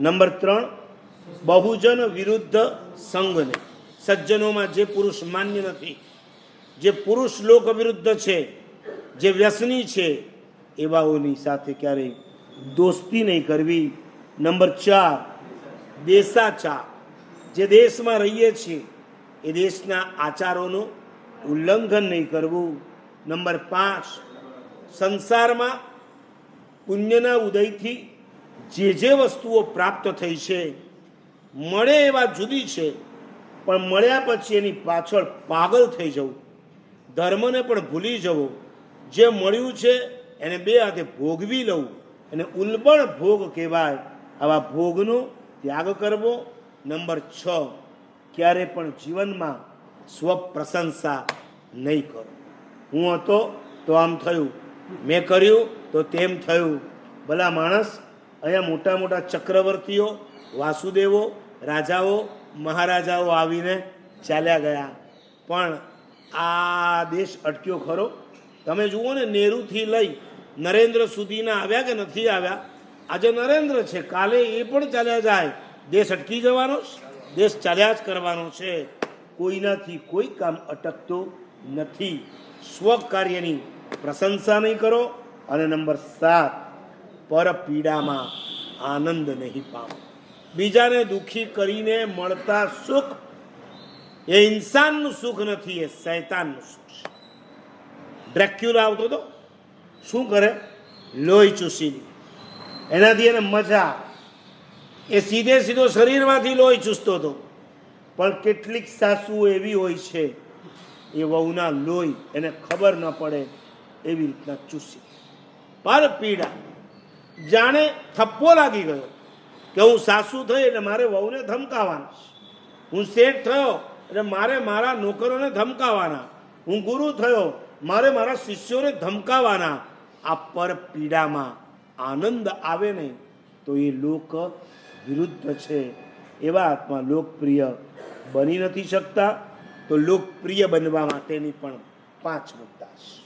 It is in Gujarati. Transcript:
નંબર ત્રણ, બહુજન વિરુદ્ધ સંઘને. સજ્જનોમાં જે પુરુષ માન્ય નથી, જે પુરુષ લોક વિરુદ્ધ છે, જે વ્યસની છે, એવાઓની સાથે ક્યારેય દોસ્તી નહીં કરવી. નંબર ચાર, દેશાચાર. જે દેશમાં રહીએ છીએ, એ દેશના આચારોનું ઉલ્લંઘન નહીં કરવું. નંબર પાંચ, સંસારમાં પુણ્યના ઉદયથી જે જે વસ્તુઓ પ્રાપ્ત થઈ છે, મળે એવા જુદી છે, પણ મળ્યા પછી એની પાછળ પાગલ થઈ જવું, ધર્મને પણ ભૂલી જવો. જે મળ્યું છે, એને બે હાથે ભોગવી લવું. એને ઉલબણ ભોગ કહેવાય. આવા ભોગનો ત્યાગ કરવો. નંબર છ, ક્યારે પણ જીવનમાં સ્વપ્રશંસા નહીં કરો. હું હતો તો આમ થયું. મેં કર્યું તો તેમ થયું. ભલા માણસ અહીંયા મોટા મોટા ચક્રવર્તીઓ, વાસુદેવો, રાજાઓ, મહારાજાઓ આવીને ચાલ્યા ગયા. પણ આ દેશ અટક્યો ખરો? તમે જુઓ ને, નેહરુથી લઈ નરેન્દ્ર સુધીના આવ્યા કે નથી આવ્યા? આજે નરેન્દ્ર છે, કાલે એ પણ ચાલ્યા જાય. દેશ અટકી જવાનો દેશ ચાલ્યા જ કરવાનો છે. કોઈનાથી કોઈ કામ અટકતો નથી. સ્વ કાર્યની પ્રશંસા નહીં કરો. અને નંબર સાત પર પીડામાં આનંદ નહીં પામો. બીજાને દુઃખી કરીને મળતા સુખ, એ ઇન્સાનનું સુખ નથી, એ શૈતાનનું સુખ છે. ડ્રેક્યુલા આવતો હતો શું કરે? લોહી ચૂસી એનાથી એને મજા એ સીધે સીધો શરીરમાંથી લોહી ચૂસતો હતો. પણ કેટલીક સાસુ એવી હોય છે, એ વહુના લોહી એને ખબર ન પડે એવી રીતના ચૂસી પર પીડા જાણે થપ્પો લાગી ગયો કે હું સાસુ થઈ એટલે મારે વહુને ધમકાવાના. હું શેઠ થયો એટલે મારે મારા નોકરોને ધમકાવાના. હું ગુરુ થયો, મારે મારા શિષ્યોને ધમકાવાના. આ પર પીડામાં આનંદ આવે ને તો એ લોક વિરુદ્ધ છે. એવા આત્મા લોકપ્રિય બની નથી શકતા. તો લોકપ્રિય બનવા માટેની પણ પાંચ મુદ્દા છે.